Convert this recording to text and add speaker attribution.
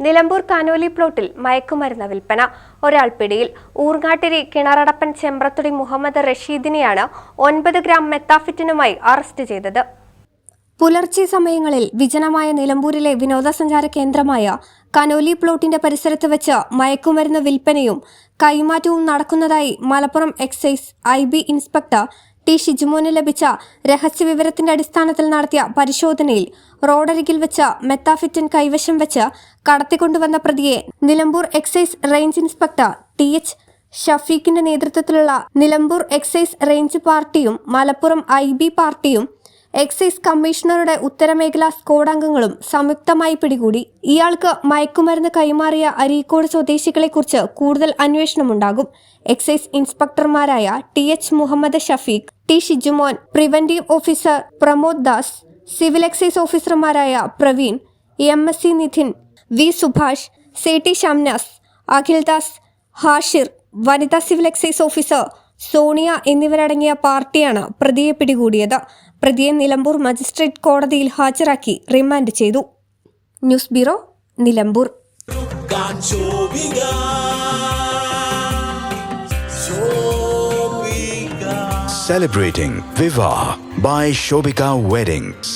Speaker 1: Nilambur Conolly പ്ലോട്ടിൽ മയക്കുമരുന്ന് വിൽപ്പന. ഒരാൾ പിടിയിൽ. ഊർങ്ങാട്ടിരി കിണറടപ്പൻ ചെമ്പ്രത്തുടി മുഹമ്മദ് റഷീദിനെയാണ് ഒൻപത് ഗ്രാം മെത്താഫിറ്റിനുമായി അറസ്റ്റ് ചെയ്തത്. പുലർച്ചെ സമയങ്ങളിൽ വിജനമായ നിലമ്പൂരിലെ വിനോദസഞ്ചാര കേന്ദ്രമായ കനോലി പ്ലോട്ടിന്റെ പരിസരത്ത് വെച്ച് മയക്കുമരുന്ന് വിൽപ്പനയും കൈമാറ്റവും നടക്കുന്നതായി Malappuram excise I B inspector T Shijumon ലഭിച്ച രഹസ്യവിവരത്തിന്റെ അടിസ്ഥാനത്തിൽ നടത്തിയ പരിശോധനയിൽ റോഡരികിൽ വെച്ച മെത്താഫിറ്റൻ കൈവശം വെച്ച് കടത്തിക്കൊണ്ടുവന്ന പ്രതിയെ Nilambur excise range inspector T H ഷഫീഖിന്റെ നേതൃത്വത്തിലുള്ള നിലമ്പൂർ എക്സൈസ് റേഞ്ച് പാർട്ടിയും മലപ്പുറം ഐ ബി പാർട്ടിയും എക്സൈസ് കമ്മീഷണറുടെ ഉത്തരമേഖലാ സ്കോഡ് അംഗങ്ങളും സംയുക്തമായി പിടികൂടി. ഇയാൾക്ക് മയക്കുമരുന്ന് കൈമാറിയ അരീക്കോട് സ്വദേശികളെക്കുറിച്ച് കൂടുതൽ അന്വേഷണമുണ്ടാകും. Excise ഇൻസ്പെക്ടർമാരായ T H Muhammad Shafeeq T Shijumon preventive officer Pramod Das civil excise ഓഫീസർമാരായ Praveen M S C Nidhin V Subhash C T Shamnas Akhildas Hashir വനിതാ സിവിൽ എക്സൈസ് ഓഫീസർ സോണിയ എന്നിവരടങ്ങിയ പാർട്ടിയാണ് പ്രതിയെ പിടികൂടിയത്. പ്രതിയെ നിലമ്പൂർ മജിസ്ട്രേറ്റ് കോടതിയിൽ ഹാജരാക്കി റിമാൻഡ് ചെയ്തു news bureau Nilambur
Speaker 2: Celebrating Viva by Shobika Weddings.